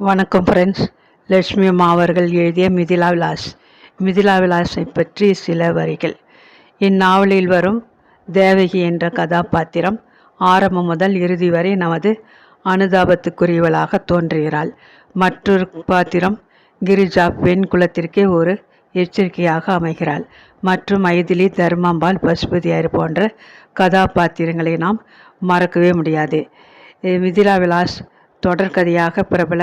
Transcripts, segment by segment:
வணக்கம் ஃப்ரெண்ட்ஸ் லட்சுமி அம்மா அவர்கள் எழுதிய மிதிலா விலாஸ். மிதிலா விலாஸை பற்றி சில வரிகள். இந்நாவலில் வரும் தேவகி என்ற கதாபாத்திரம் ஆரம்பம் முதல் இறுதி வரை நமது அனுதாபத்துக்குரியவளாக தோன்றுகிறாள். மற்றொரு பாத்திரம் கிரிஜா பெண் குலத்திற்கே ஒரு எச்சரிக்கையாக அமைகிறாள். மற்றும் மைதிலி தர்மாம்பாள் பசுபதியார் போன்ற கதாபாத்திரங்களை நாம் மறக்கவே முடியாது. மிதிலா விலாஸ் தொடர்கதையாக பிரபல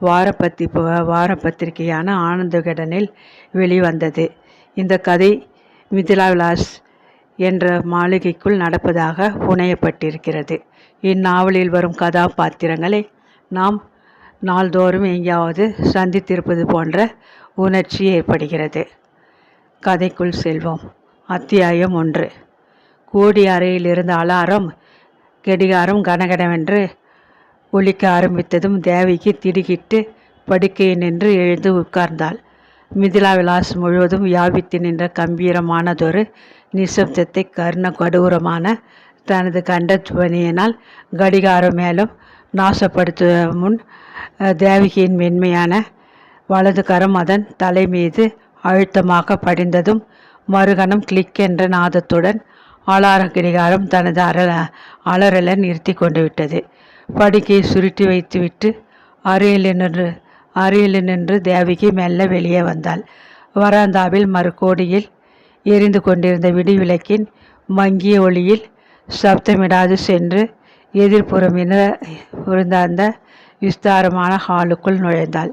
வாரப்பத்தி வார பத்திரிகையான ஆனந்தகடனில் வெளிவந்தது. இந்த கதை மிதிலா விலாஸ் என்ற மாளிகைக்குள் நடப்பதாக புனையப்பட்டிருக்கிறது. இந்நாவலில் வரும் கதாபாத்திரங்களை நாம் நாள்தோறும் எங்கேயாவது சந்தித்திருப்பது போன்ற உணர்ச்சி ஏற்படுகிறது. கதைக்குள் செல்வோம். அத்தியாயம் ஒன்று. கோடி அறையில் இருந்த அலாரம் கெடிகாரம் கனகனவென்று ஒலிக்க ஆரம்பித்ததும் தேவிக்கு திடுக்கிட்டு படுக்கையை நின்று எழுந்து உட்கார்ந்தாள். மிதிலா விலாஸ் முழுவதும் வியாபித்து நின்ற கம்பீரமானதொரு நிசப்தத்தை கர்ண கடூரமான தனது கண்டத்வனியினால் கடிகாரம் மேலும் நாசப்படுத்த முன் தேவகியின் மென்மையான வலது கரம் அதன் தலை மீது அழுத்தமாக படிந்ததும் மறுகணம் கிளிக் என்ற நாதத்துடன் அலார கடிகாரம் தனது அற அலறலை நிறுத்தி கொண்டு விட்டது. படுக்கையை சுருட்டி வைத்துவிட்டு அறையில் நின்று அறையில் நின்று தேவகி மெல்ல வெளியே வந்தாள். வராந்தாவில் மறுகோடியில் எரிந்து கொண்டிருந்த விடிவிளக்கின் மங்கிய ஒளியில் சப்தமிடாது சென்று எதிர்ப்புறம் இருந்த அந்த விஸ்தாரமான ஹாலுக்குள் நுழைந்தாள்.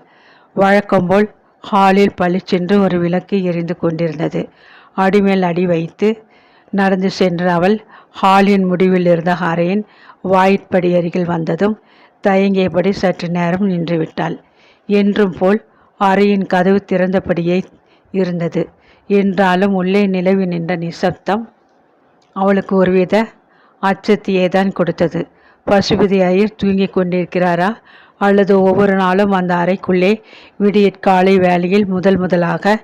வழக்கம்போல் ஹாலில் பளிச்சென்று ஒரு விளக்கு எரிந்து கொண்டிருந்தது. அடிமேல் அடி வைத்து நடந்து சென்ற அவள் ஹாலின் முடிவில் இருந்த அறையின் வாயிற்படி அருகில் வந்ததும் தயங்கியபடி சற்று நேரம் நின்றுவிட்டாள். என்றும் போல் அறையின் கதவு திறந்தபடியே இருந்தது. என்றாலும் உள்ளே நிலவி நின்ற நிசப்தம் அவளுக்கு ஒருவித அச்சத்தையே தான் கொடுத்தது. பசுபதி ஐயர் தூங்கிக் கொண்டிருக்கிறாரா? அல்லது ஒவ்வொரு நாளும் அந்த அறைக்குள்ளே விடியற்காலை வேளையில் முதல் முதலாக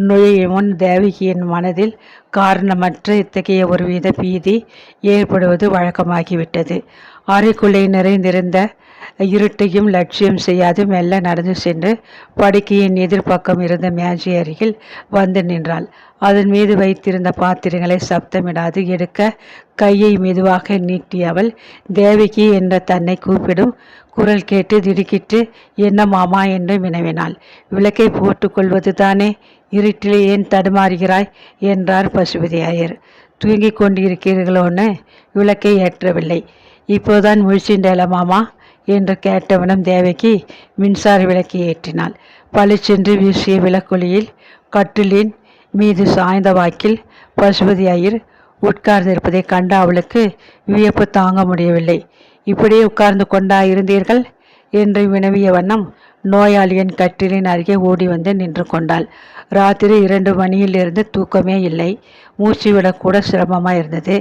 நுழையமுன் தேவகியின் மனதில் காரணமற்ற இத்தகைய ஒருவித பீதி ஏற்படுவது வழக்கமாகிவிட்டது. அறைக்குள்ளே நிறைந்திருந்த இருட்டையும் லட்சியம் செய்யாது மெல்ல நடந்து சென்று படுக்கையின் எதிர்ப்பக்கம் இருந்த மேஜை அருகில் வந்து நின்றாள். அதன் மீது வைத்திருந்த பாத்திரங்களை சப்தமிடாது எடுக்க கையை மெதுவாக நீட்டியவள் தேவகி என்ற தன்னை கூப்பிடும் குரல் கேட்டு திடுக்கிட்டு என்ன மாமா என்று வினவினாள்? விளக்கை போட்டுக்கொள்வது தானே இருட்டிலே ஏன் தடுமாறுகிறாய்? என்றார் பசுபதி ஐயர் தூங்கிக் கொண்டிருக்கிறீர்களோன்னு விளக்கை ஏற்றவில்லை. இப்போதான் முழிச்சின்றேல மாமா? என்று கேட்டவனும் தேவைக்கு மின்சார விளக்கை ஏற்றினாள். பளிச்சென்று வீசிய விளக்கொலியில் கட்டிலின் மீது சாய்ந்த வாக்கில் பசுபதி ஐயர் உட்கார்ந்திருப்பதை கண்ட அவளுக்கு வியப்பு தாங்க முடியவில்லை. இப்படியே உட்கார்ந்து கொண்டா இருந்தீர்கள்? என்று வினவிய வண்ணம் நோயாளியின் கட்டிலின் அருகே ஓடி வந்து நின்று கொண்டாள். ராத்திரி இரண்டு மணியிலிருந்து தூக்கமே இல்லை. மூச்சு விடக்கூட சிரமமாக இருந்தது.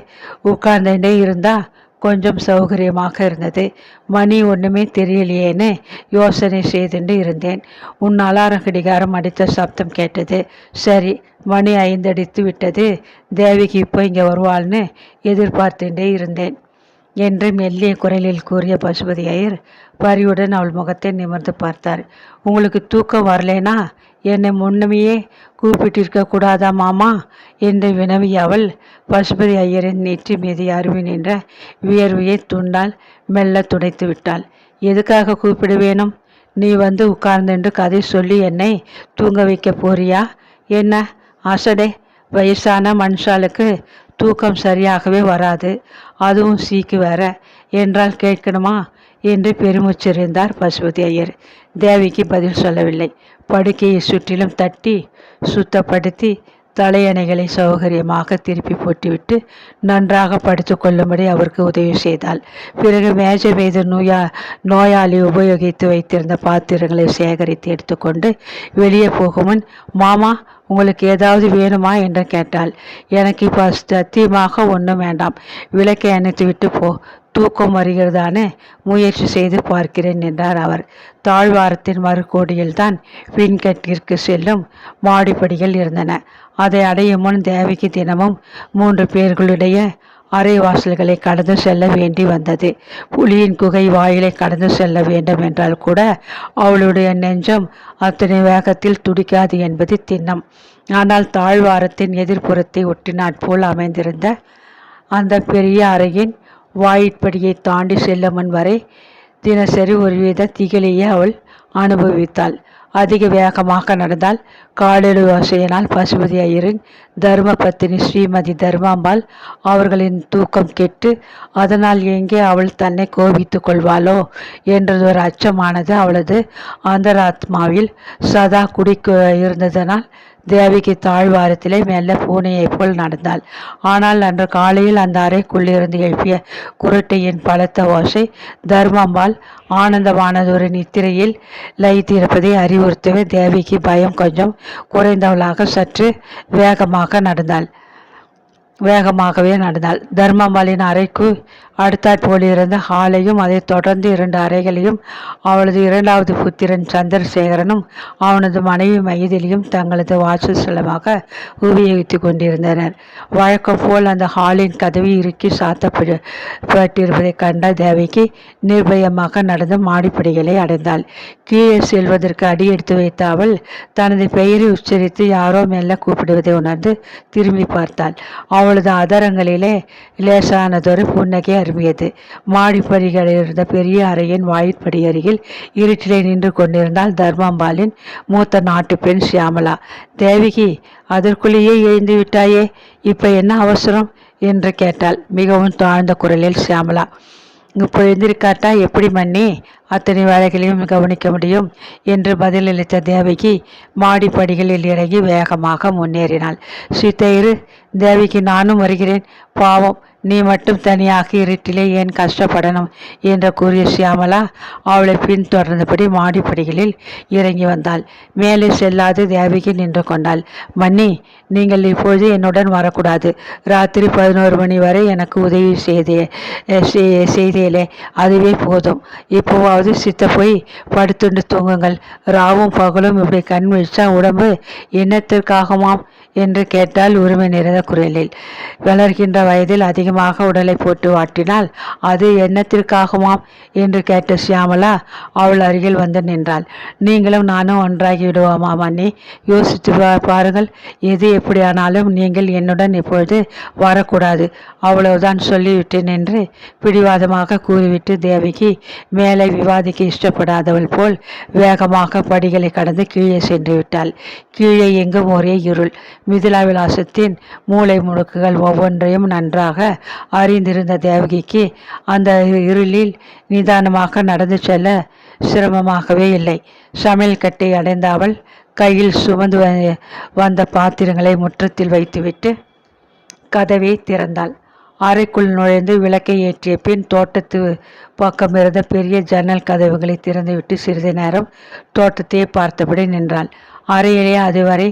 உட்கார்ந்துட்டே இருந்தா கொஞ்சம் சௌகரியமாக இருந்தது. மணி ஒன்றுமே தெரியலையேன்னு யோசனை செய்துட்டு இருந்தேன். உன் அலாரம் கடிகாரம் அடித்த சப்தம் கேட்டது. சரி மணி ஐந்தடித்து விட்டது. தேவிக்கு இப்போ இங்கே வருவாள்னு எதிர்பார்த்துட்டே இருந்தேன். என்று மெல்லிய குரலில் கூறிய பசுபதி ஐயர் பரிவுடன் அவள் முகத்தை நிமிர்ந்து பார்த்தார். உங்களுக்கு தூக்கம் வரலேனா? என்னை முன்னமையே கூப்பிட்டிருக்க கூடாதா மாமா என்று வினவிய அவள் பசுபதி ஐயரின் நெற்றி மீது அருவி நின்ற வியர்வையை துண்டால் மெல்ல துடைத்து விட்டாள். எதுக்காக கூப்பிட வேணும் நீ வந்து உட்கார்ந்துண்டு கதை சொல்லி என்னை தூங்க வைக்க போறியா? என்ன அசடே வயசான மனுஷாளுக்கு தூக்கம் சரியாகவே வராது. அதுவும் சீக்கு வேற. என்றால் கேட்கணுமா? என்று பெருமுச்சிருந்தார் பசுபதி ஐயர். தேவிக்கு பதில் சொல்லவில்லை. படுக்கையை சுற்றிலும் தட்டி சுத்தப்படுத்தி தலையணைகளை சௌகரியமாக திருப்பி போட்டுவிட்டு நன்றாக படுத்து கொள்ளும்படி அவருக்கு உதவி செய்தாள். பிறகு மேஜை மீது நோயா நோயாளி உபயோகித்து வைத்திருந்த பாத்திரங்களை சேகரித்து எடுத்துக்கொண்டு வெளியே போகுமுன் மாமா உங்களுக்கு ஏதாவது வேணுமா? என்று கேட்டாள். எனக்கு இப்போ சத்தியமாக ஒன்றும் வேண்டாம். விளக்கை அணைத்து விட்டு போ. தூக்கம் வருகிறதானே? முயற்சி செய்து பார்க்கிறேன் என்றார் அவர். தாழ்வாரத்தின் மறுகோடியில்தான் பின்கட்டிற்கு செல்லும் மாடிப்படிகள் இருந்தன. அதை அடையும் முன் தேவிக்கு தினமும் மூன்று பேர்களுடைய அறை வாசல்களை கடந்து செல்ல வேண்டி வந்தது. புலியின் குகை வாயிலை கடந்து செல்ல வேண்டும் என்றால் கூட அவளுடைய நெஞ்சம் அத்தனை வேகத்தில் துடிக்காது என்பது திண்ணம். ஆனால் தாழ்வாரத்தின் எதிர்ப்புறத்தை ஒட்டினாற் அமைந்திருந்த அந்த பெரிய அறையின் வாயிற்படியை தாண்டி செல்லும் முன் வரை தினசரி ஒருவித திகிலையே அவள் அனுபவித்தாள். அதிக வேகமாக நடந்தால் காலெழு வசையினால் பசுபதி ஐயரின் தர்ம பத்தினி ஸ்ரீமதி தர்மாம்பாள் அவர்களின் தூக்கம் கெட்டு அதனால் எங்கே அவள் தன்னை கோபித்து கொள்வாளோ? என்றது ஒரு அச்சமானது அவளது அந்தராத்மாவில் சதா குடிக்கு இருந்ததனால் தேவிக்கு தாழ்வாரத்திலே மெல்ல பூனையைப் போல் நடந்தாள். ஆனால் அன்று காலையில் அந்த அறைக்குள்ளிருந்து எழுப்பிய குரட்டையின் பலத்த ஓசை தர்மம்பால் ஆனந்தமானதொரு நித்திரையில் லயித்திருப்பதை அறிவுறுத்தவே தேவிக்கு பயம் கொஞ்சம் குறைந்தவளாக சற்று வேகமாக நடந்தாள். வேகமாகவே நடந்தாள். தர்மம்பாலின் அறைக்கு அடுத்தாற் போலிருந்த ஹாலையும் அதைத் தொடர்ந்து இரண்டு அறைகளையும் அவளது இரண்டாவது புத்திரன் சந்திரசேகரனும் அவனது மனைவி மைதிலியும் தங்களது வாசஸ்தலமாக உபயோகித்துக் கொண்டிருந்தனர். வழக்கம் போல் அந்த ஹாலின் கதவி இறுக்கி சாத்தப்பட்டிருப்பதைக் கண்ட தேவைக்கு நிர்பயமாக நடந்து மாடிப்படிகளை அடைந்தாள். கீழே செல்வதற்கு அடி எடுத்து வைத்த அவள் தனது பெயரை உச்சரித்து யாரோ மெல்ல கூப்பிடுவதை உணர்ந்து திரும்பி பார்த்தாள். அவளது அதரங்களிலே லேசானதொரு புன்னகை அருமியது. மாடிப்படிகளில் இருந்த பெரிய அறையின் வாயிற்படி அருகில் இருட்டிலே நின்று கொண்டிருந்தால் தர்மாம்பாலின் மூத்த நாட்டு பெண் சியாமலா தேவிகி அதற்குள்ளேயே எழுந்து விட்டாயே இப்போ என்ன அவசரம்? என்று கேட்டாள். மிகவும் தாழ்ந்த குரலில் சியாமலா இப்போ எழுந்திருக்காட்டா எப்படி மன்னி? அத்தனை வேலைகளையும் கவனிக்க முடியும் என்று பதிலளித்த தேவகி மாடிப்படிகளில் இறங்கி வேகமாக முன்னேறினாள். சித்தையரு தேவிக்கு நானும் வருகிறேன். பாவம் நீ மட்டும் தனியாக இருட்டிலே ஏன் கஷ்டப்படணும்? என்று கூறிய சியாமலா அவளை பின்தொடர்ந்தபடி மாடிப்படிகளில் இறங்கி வந்தாள். மேலே செல்லாது தேவிக்கு நின்று கொண்டாள். மன்னி நீங்கள் இப்பொழுது என்னுடன் வரக்கூடாது. ராத்திரி பதினோரு மணி வரை எனக்கு உதவி செய்தே செய்தேலே. அதுவே போதும். இப்போவாவது சித்த போய் படுத்துண்டு தூங்குங்கள். ராவும் பகலும் இப்படி கண் விழிச்சா உடம்பு என்னத்திற்காகுமாம்? என்று கேட்டால் உரிமை நிறைந்த குரலில். வளர்கின்ற வயதில் அதிகமாக உடலை போட்டு வாட்டினால் அது என்னத்திற்காகுமாம்? என்று கேட்ட சியாமலா அவள் அருகில் வந்து நின்றாள். நீங்களும் நானும் ஒன்றாகி விடுவோமா மன்னி? யோசித்து பாருங்கள். எது எப்படியானாலும் நீங்கள் என்னுடன் இப்பொழுது வரக்கூடாது. அவ்வளவுதான் சொல்லிவிட்டேன் என்று பிடிவாதமாக கூறிவிட்டு தேவிக்கு மேலே விவாதிக்க இஷ்டப்படாதவள் போல் வேகமாக படிகளை கடந்து கீழே சென்று விட்டாள். கீழே எங்கும் ஒரே இருள். மிதிலா விலாசத்தின் மூளை முடுக்குகள் ஒவ்வொன்றையும் நன்றாக அறிந்திருந்த தேவகிக்கு அந்த இருளில் நிதானமாக நடந்து செல்ல சிரமமாகவே இல்லை. சமையல் கட்டை அடைந்த அவள் கையில் சுமந்து வந்த பாத்திரங்களை முற்றத்தில் வைத்துவிட்டு கதவை திறந்தாள். அறைக்குள் நுழைந்து விளக்கை ஏற்றிய பின் தோட்டத்து பக்கம் இருந்த பெரிய ஜன்னல் கதவுகளை திறந்துவிட்டு சிறிது நேரம் தோட்டத்தையே பார்த்தபடி நின்றாள். அறையிலே அதுவரை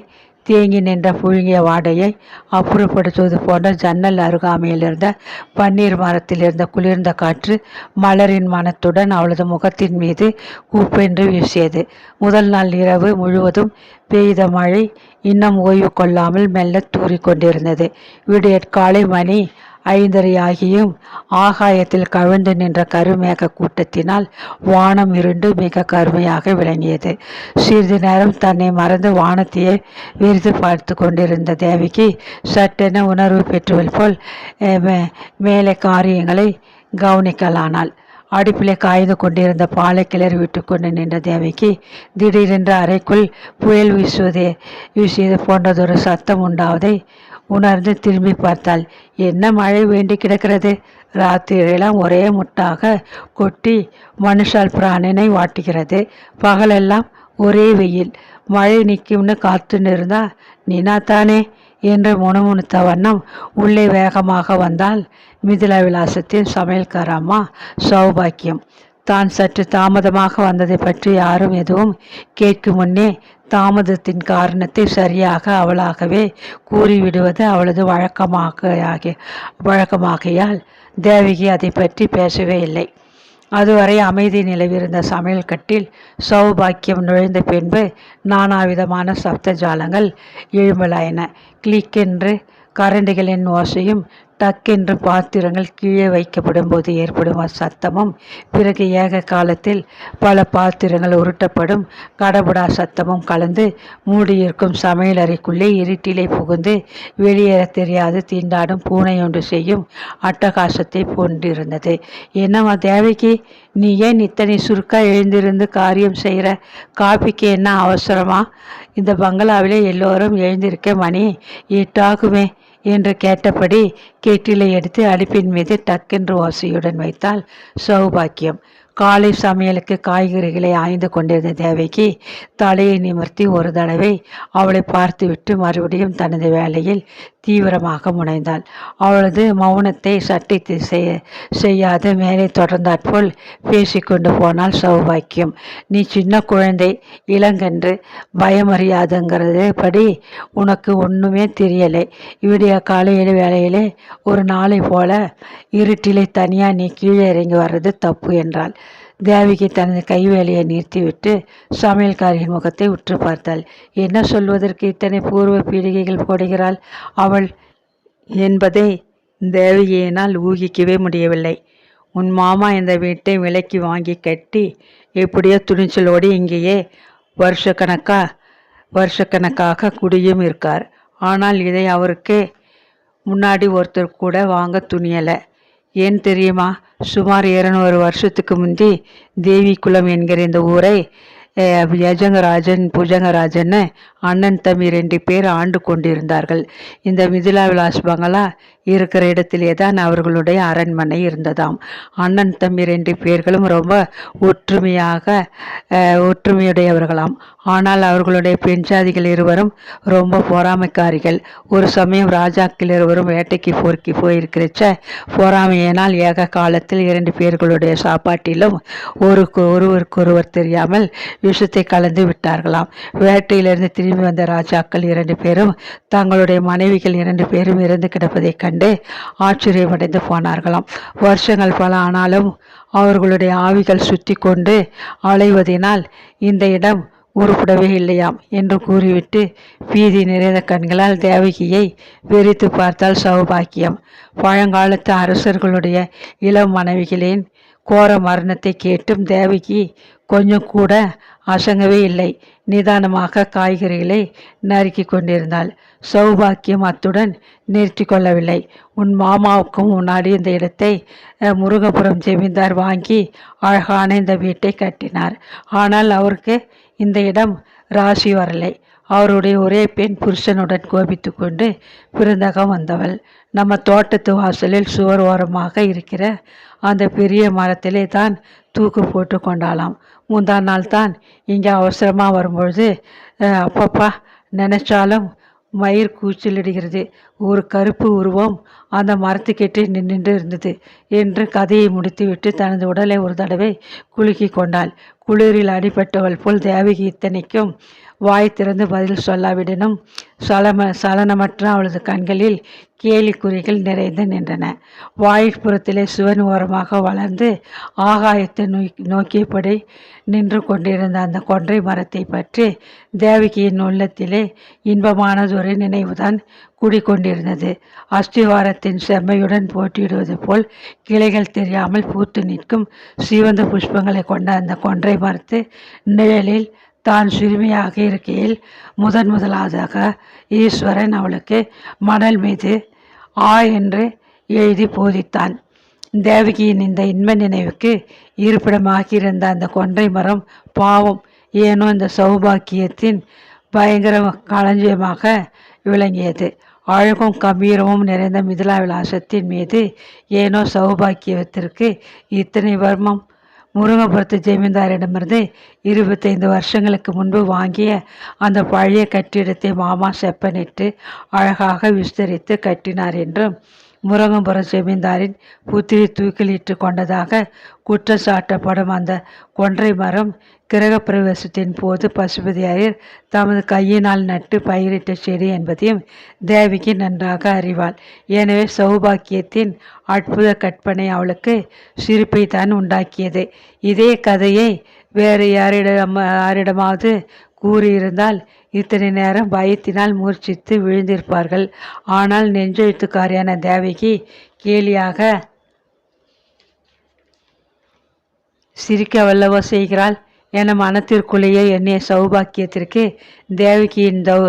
தேங்கி நின்ற புழுங்கிய வாடையை அப்புறப்படுத்துவது போன்ற ஜன்னல் அருகாமையில் இருந்த பன்னீர் மரத்தில் இருந்த குளிர்ந்த காற்று மலரின் மனத்துடன் அவளது முகத்தின் மீது கூப்பென்று வீசியது. முதல் நாள் இரவு முழுவதும் பெய்த மழை இன்னும் ஓய்வு கொள்ளாமல் மெல்ல தூறிக்கொண்டிருந்தது. விடியற்காலை மணி ஐந்தரையாகியும் ஆகாயத்தில் கவிழ்ந்து நின்ற கருமேக கூட்டத்தினால் வானம் இருண்டு மிக கருமையாக விளங்கியது. சிறிது நேரம் தன்னை மறந்து வானத்தையே விரிது பார்த்து கொண்டிருந்த தேவிக்கு சட்டென உணர்வு பெற்றுவல் போல் மேலே காரியங்களை கவனிக்கலானாள். அடுப்பிலே காய்ந்து கொண்டிருந்த பாலை கிளறி விட்டு கொண்டு நின்ற தேவைக்கு திடீரென்று அறைக்குள் புயல் வீசுவதே வீசியது போன்றதொரு சத்தம் உண்டாவதை உணர்ந்து திரும்பி பார்த்தாள். என்ன மழை வேண்டி கிடக்கிறது? ராத்திரியெல்லாம் ஒரே முட்டாக கொட்டி மனுஷால் பிராணனை வாட்டுகிறது. பகலெல்லாம் ஒரே வெயில். மழை நிற்கும்னு காத்துன்னு இருந்தா தானே என்று முணுமுணுத்த வண்ணம் உள்ளே வேகமாக வந்தால் மிதிலா விலாசத்தின் சமையல்காரம்மா சௌபாக்கியம். தான் சற்று தாமதமாக வந்ததை பற்றி யாரும் எதுவும் கேட்கும் முன்னே தாமதத்தின் காரணத்தை சரியாக அவளாகவே கூறிவிடுவது அவளது வழக்கமாக வழக்கமாகையால் தேவகி அதை பற்றி பேசவே இல்லை. அதுவரை அமைதி நிலவிருந்த சமையல் கட்டில் சௌபாக்கியம் நுழைந்த பின்பு நானாவிதமான சப்த ஜாலங்கள் எழும்பலாயின. கிளிக்கென்று கரண்டிகளின் ஓசையும் டக்கென்று பாத்திரங்கள் கீழே வைக்கப்படும் போது ஏற்படும் அச்சத்தமும் பிறகு ஏக காலத்தில் பல பாத்திரங்கள் உருட்டப்படும். கடபுடா சத்தமும் கலந்து மூடியிருக்கும் சமையலறைக்குள்ளே இருட்டிலே புகுந்து வெளியேற தெரியாது. தீண்டாடும் பூனை ஒன்று செய்யும் அட்டகாசத்தை போன்றிருந்தது. என்னம்மா தேவைக்கு நீ ஏன் இத்தனை சுருக்கா எழுந்திருந்து காரியம் செய்கிற காப்பிக்கு என்ன அவசரமா? இந்த பங்களாவிலே எல்லோரும் எழுந்திருக்க மணி எட்டாகுமே. என்று கேட்டபடி கேட்டிலை எடுத்து அடுப்பின் மீது டக்கென்று ஓசையுடன் வைத்தால் சௌபாக்கியம். காலை சமையலுக்கு காய்கறிகளை ஆய்ந்து கொண்டிருந்த தேவைக்கு தலையை நிமிர்த்தி ஒரு தடவை அவளை பார்த்துவிட்டு மறுபடியும் தனது வேலையில் தீவிரமாக முனைந்தாள். அவளது மௌனத்தை சட்டித்து செய்ய செய்யாது. மேலே தொடர்ந்தாற்போல் பேசிக்கொண்டு போனால் சௌபாக்கியம். நீ சின்ன குழந்தை இளங்கன்று பயமறியாதுங்கிறது படி உனக்கு ஒன்றுமே தெரியலை. இவிடிய காலையில் வேலையிலே ஒரு நாளை போல இருட்டிலே தனியாக நீ கீழே இறங்கி வர்றது தப்பு என்றாள். தேவிக்கு தனது கைவேலையை நிறுத்திவிட்டு சமையல்காரியின் முகத்தை உற்று பார்த்தாள். என்ன சொல்வதற்கு இத்தனை பூர்வ பீடிகைகள் போடுகிறாள்? அவள் என்பதை தேவியினால் ஊகிக்கவே முடியவில்லை. உன் மாமா இந்த வீட்டை விலைக்கு வாங்கி கட்டி எப்படியோ துணிச்சலோடு இங்கேயே வருஷக்கணக்கா வருஷக்கணக்காக குடியும் இருக்கார். ஆனால் இதை அவருக்கு முன்னாடி ஒருத்தர் கூட வாங்க துணியலை. ஏன் தெரியுமா? சுமார் இருநூறு வருஷத்துக்கு முந்தி தேவிக்குளம் என்கிற இந்த ஊரை யஜங்கராஜன் புஜங்கராஜன்னு அண்ணன் தம்பி ரெண்டு பேர் ஆண்டு கொண்டிருந்தார்கள். இந்த மிதிலா விலாஸ் பங்களா இருக்கிற இடத்திலே தான் அவர்களுடைய அரண்மனை இருந்ததாம். அண்ணன் தம்பி ரெண்டு பேர்களும் ரொம்ப ஒற்றுமையாக ஒற்றுமையுடையவர்களாம். ஆனால் அவர்களுடைய பெண் சாதிகள் இருவரும் ரொம்ப பொறாமைக்காரிகள். ஒரு சமயம் ராஜாக்கள் இருவரும் வேட்டைக்கு போர்க்கி போயிருக்கிறச்ச பொறாமையினால் ஏக காலத்தில் இரண்டு பேர்களுடைய சாப்பாட்டிலும் ஒரு ஒருவருக்கொருவர் தெரியாமல் விஷத்தை கலந்து விட்டார்களாம். வேட்டையிலிருந்து திரும்பி வந்த ராஜாக்கள் இரண்டு பேரும் தங்களுடைய மனைவிகள் இரண்டு பேரும் இறந்து கிடப்பதைக் கண்டு ஆச்சரியமடைந்து போனார்களாம். வருஷங்கள் பல ஆனாலும் அவர்களுடைய ஆவிகள் சுற்றி கொண்டு அலைவதினால் இந்த இடம் உருப்படவே இல்லையாம் என்று கூறிவிட்டு பீதி நிறைந்த கண்களால் தேவகியை வெறித்து பார்த்தால் சௌபாக்கியம். பழங்காலத்து அரசர்களுடைய இளம் மனைவிகளின் கோர மரணத்தை கேட்டும் தேவகி கொஞ்சம் கூட அசங்கவே இல்லை. நிதானமாக காய்கறிகளை நறுக்கி கொண்டிருந்தாள். சௌபாக்கியம் அத்துடன் நிறுத்தி கொள்ளவில்லை. உன் மாமாவுக்கும் முன்னாடி இந்த இடத்தை முருகபுரம் ஜெமீன்தார் வாங்கி அழகான இந்த வீட்டை கட்டினார். ஆனால் அவருக்கு இந்த இடம் ராசி வரலை. அவருடைய ஒரே பெண் புருஷனுடன் கோபித்து கொண்டு பிறந்தகம் வந்தவள். நம்ம தோட்டத்து வாசலில் சுவர் ஓரமாக இருக்கிற அந்த பெரிய மரத்திலே தான் தூக்கு போட்டு கொண்டாலாம் முந்தா நாள் தான் இங்கே அவசரமாக வரும்பொழுது அப்பப்பா நினச்சாலும் மயிர் கூச்சலிடுகிறது. ஒரு கருப்பு உருவம் அந்த மரத்துக்கிட்டே நின்று இருந்தது என்று கதையை முடித்துவிட்டு தனது உடலை ஒரு தடவை குலுக்கி கொண்டாள். குளிரில் அடிபட்டவள் போல் தேவகி இத்தனைக்கும் வாய் திறந்து பதில் சொல்லாவிடனும். சலம சலனமற்ற அவளது கண்களில் கேலிக்குறிகள் நிறைந்து நின்றன. வாய்ப்புறத்திலே சுவன் ஓரமாக வளர்ந்து ஆகாயத்தை நோக்கியபடி நின்று கொண்டிருந்த அந்த கொன்றை மரத்தை பற்றி தேவகியின் உள்ளத்திலே இன்பமானதொரு நினைவுதான் குடிக்கொண்டிருந்தது அஸ்திவாரத்தின் செம்மையுடன் போட்டியிடுவது போல் கிளைகள் தெரியாமல் பூத்து நிற்கும் சிவந்த புஷ்பங்களை கொண்ட அந்த கொன்றை மரத்து நிழலில் தான் சிறுமியாக இருக்கையில் முதன் முதலாவதாக ஈஸ்வரன் அவளுக்கு மணல் மீது ஆ என்று எழுதி போதித்தான். தேவகியின் இந்த இன்ப நினைவுக்கு இருப்பிடமாகியிருந்த அந்த கொன்றை மரம் பாவம் ஏனோ இந்த சௌபாக்கியத்தின் பயங்கர களஞ்சியமாக விளங்கியது. அழகும் கம்பீரமும் நிறைந்த மிதிலா விலாசத்தின் மீது ஏனோ சௌபாக்கியத்திற்கு இத்தனை வர்மம் முருங்கபுரத்து ஜமீன்தாரிடமிருந்து இருபத்தைந்து வருஷங்களுக்கு முன்பு வாங்கிய அந்த பழைய கட்டிடத்தை மாமா செப்பனிட்டு அழகாக விஸ்தரித்து கட்டினார் என்றும் முருகம்புர ஜமீன்தாரின் புத்திரி தூக்கிலிட்டு கொண்டதாக குற்றம் சாட்டப்படும் அந்த கொன்றை மரம் கிரகப்பிரவேசத்தின் போது பசுபதியாயர் தமது கையினால் நட்டு பயிரிட்ட செடி என்பதையும் தேவிக்கு நன்றாக அறிவாள். எனவே சௌபாக்கியத்தின் அற்புத கற்பனை அவளுக்கு சிரிப்பை தான் உண்டாக்கியது. இதே கதையை வேறு யாரிடம் யாரிடமாவது கூறியிருந்தால் இத்தனை நேரம் பயத்தினால் மூர்ச்சித்து விழுந்திருப்பார்கள். ஆனால் நெஞ்செழுத்துக்காரியான தேவகி கேலியாக சிரிக்க வல்லவோ செய்கிறாள் என மனத்திற்குள்ளேயே என்னைய சௌபாக்கியத்திற்கு தேவகியின் தௌ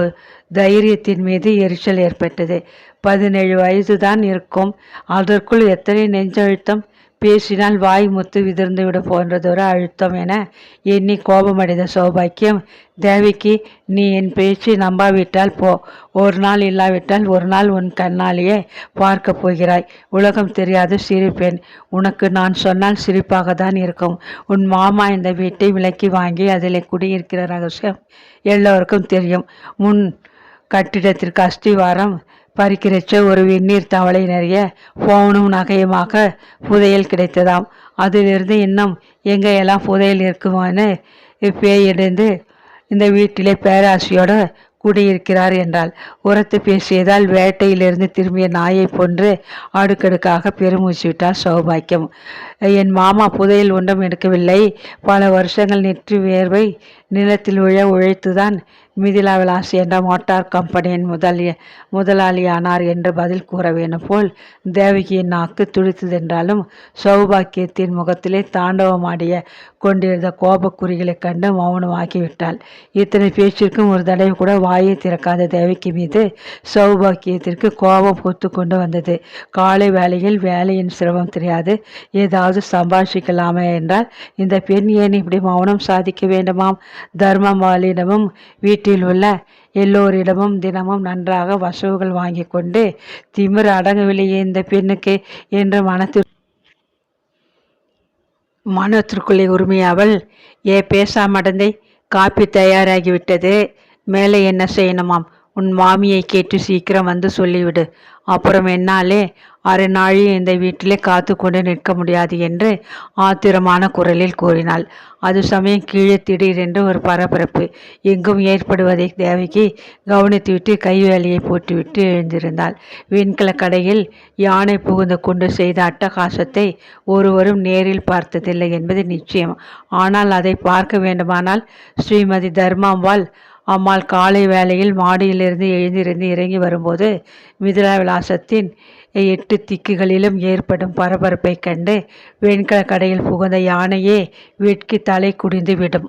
தைரியத்தின் மீது எரிச்சல் ஏற்பட்டது. பதினேழு வயதுதான் இருக்கும். அதற்குள் எத்தனை நெஞ்சழுத்தம் பேசினால் வாய் முத்து விதிர்ந்துவிட போன்றதொரு அழுத்தம் என எண்ணி கோபமடைந்த சௌபாக்கியம் தேவிக்கு நீ என் பேச்சு நம்பாவிட்டால் போ. ஒரு நாள் இல்லாவிட்டால் ஒரு நாள் உன் கண்ணாலேயே பார்க்க போகிறாய். உலகம் தெரியாது சிரிப்பேன். உனக்கு நான் சொன்னால் சிரிப்பாக தான் இருக்கும். உன் மாமா இந்த வீட்டை விலக்கி வாங்கி அதில் குடியிருக்கிற ரகசியம் எல்லோருக்கும் தெரியும். முன் கட்டிடத்திற்கு அஸ்திவாரம் பறிக்கிறச்ச ஒரு வெந்நீர் தவளை நிறைய போனும் நகையுமாக புதையல் கிடைத்ததாம். அதிலிருந்து இன்னும் எங்கேயெல்லாம் புதையல் இருக்குமான்னு பேயடைந்து இந்த வீட்டிலே பேராசியோடு குடியிருக்கிறார் என்றால் உரத்து பேசியதால் வேட்டையிலிருந்து திரும்பிய நாயை போன்று அடுக்கடுக்காக பெருமூச்சு விட்டார் சௌபாக்கியம். என் மாமா புதையல் ஒன்றும் எடுக்கவில்லை. பல வருஷங்கள் நெற்றி வேர்வை நிலத்தில் விழ உழைத்துதான் மிதிலா விலாஸ் என்ற மோட்டார் கம்பெனியின் முதலிய முதலாளியானார் என்று பதில் கூற வேணும் போல் தேவகியின் நாக்கு துடித்ததென்றாலும் சௌபாக்கியத்தின் முகத்திலே தாண்டவமாடிய கொண்டிருந்த கோபக்குறிகளை கண்டு மௌனமாகிவிட்டாள் இத்தனை பேச்சிற்கும் ஒரு தடவை கூட வாயை திறக்காத தேவைக்கு மீது சௌபாக்கியத்திற்கு கோபம் பொத்து கொண்டு வந்தது. காலை வேலையில் வேலையின் சிரமம் தெரியாது. ஏதாவது சம்பாஷிக்கலாமே என்றால் இந்த பெண் ஏன் இப்படி மௌனம் சாதிக்க வேண்டுமாம்? தர்மமாலிடமும் வீட்டில் உள்ள எல்லோரிடமும் தினமும் நன்றாக வசவுகள் வாங்கி கொண்டு திமிர் அடங்கவில்லையே இந்த பெண்ணுக்கு என்று மனத்தில் மனத்திற்குள்ளே உரிமையாவள் ஏ பேசாமடந்தை காப்பி தயாராகிவிட்டது. மேலே என்ன செய்யணுமாம்? உன் மாமியை கேட்டு சீக்கிரம் வந்து சொல்லிவிடு. அப்புறம் என்னாலே அரை நாழி இந்த வீட்டிலே காத்து கொண்டு நிற்க முடியாது என்று ஆத்திரமான குரலில் கூறினாள். அது சமயம் கீழே திடீரென்று ஒரு பரபரப்பு. எங்கும் ஏற்படுவதை தேவகி கவனித்துவிட்டு கைவேலையை போட்டுவிட்டு எழுந்திருந்தாள். வெண்கல கடையில் யானை புகுந்து கொண்டு செய்த அட்டகாசத்தை ஒருவரும் நேரில் பார்த்ததில்லை என்பது நிச்சயம். ஆனால் அதை பார்க்க வேண்டுமானால் ஸ்ரீமதி தர்மாம்பாள் அம்மாள் காலை வேளையில் மாடியிலிருந்து எழுந்திருந்து இறங்கி வரும்போது மிதிலா விலாசத்தின் எட்டு திக்குகளிலும் ஏற்படும் பரபரப்பை கண்டு வெண்கல கடையில் புகுந்த யானையே வெட்கி தலை குடிந்து விடும்